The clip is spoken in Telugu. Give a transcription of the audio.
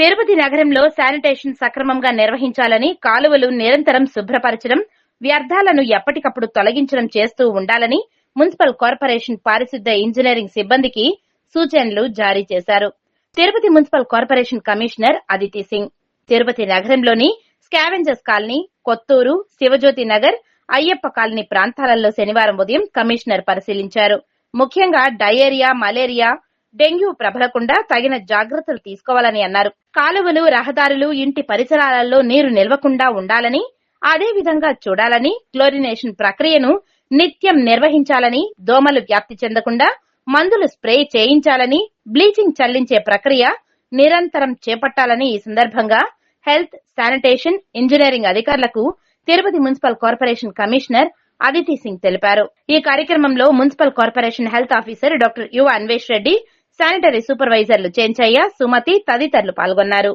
తిరుపతి నగరంలో శానిటేషన్ సక్రమంగా నిర్వహించాలని కాలువలు నిరంతరం శుభ్రపరచడం వ్యర్థాలను ఎప్పటికప్పుడు తొలగించడం చేస్తూ ఉండాలని మున్సిపల్ కార్పొరేషన్ పారిశుద్ధ ఇంజనీరింగ్ సిబ్బందికి సూచనలు జారీ చేశారు. Tirupati municipal corporation commissioner Aditi Singh. Tirupati నగరంలోని scavengers colony Kotturu Sivajyothi Nagar Ayyappa colony ప్రాంతాలలో శనివారం ఉదయం కమిషనర్ పరిశీలించారు. ముఖ్యంగా డయేరియా మలేరియా డెంగ్యూ ప్రబలకుండా తగిన జాగ్రత్తలు తీసుకోవాలని అన్నారు. కాలువలు రహదారులు ఇంటి పరిసరాలలో నీరు నిల్వకుండా ఉండాలని అదే విధంగా చూడాలని క్లోరినేషన్ ప్రక్రియను నిత్యం నిర్వహించాలని దోమలు వ్యాప్తి చెందకుండా మందులు స్ప్రే చేయించాలని బ్లీచింగ్ చల్లించే ప్రక్రియ నిరంతరం చేపట్టాలని ఈ సందర్భంగా హెల్త్ శానిటేషన్ ఇంజనీరింగ్ అధికారులకు Tirupati municipal corporation commissioner Aditi Singh తెలిపారు. ఈ కార్యక్రమంలో municipal corporation health officer doctor U Anvesh Reddy sanitary సూపర్వైజర్లు Chenchaiah Sumathi తదితరులు పాల్గొన్నారు.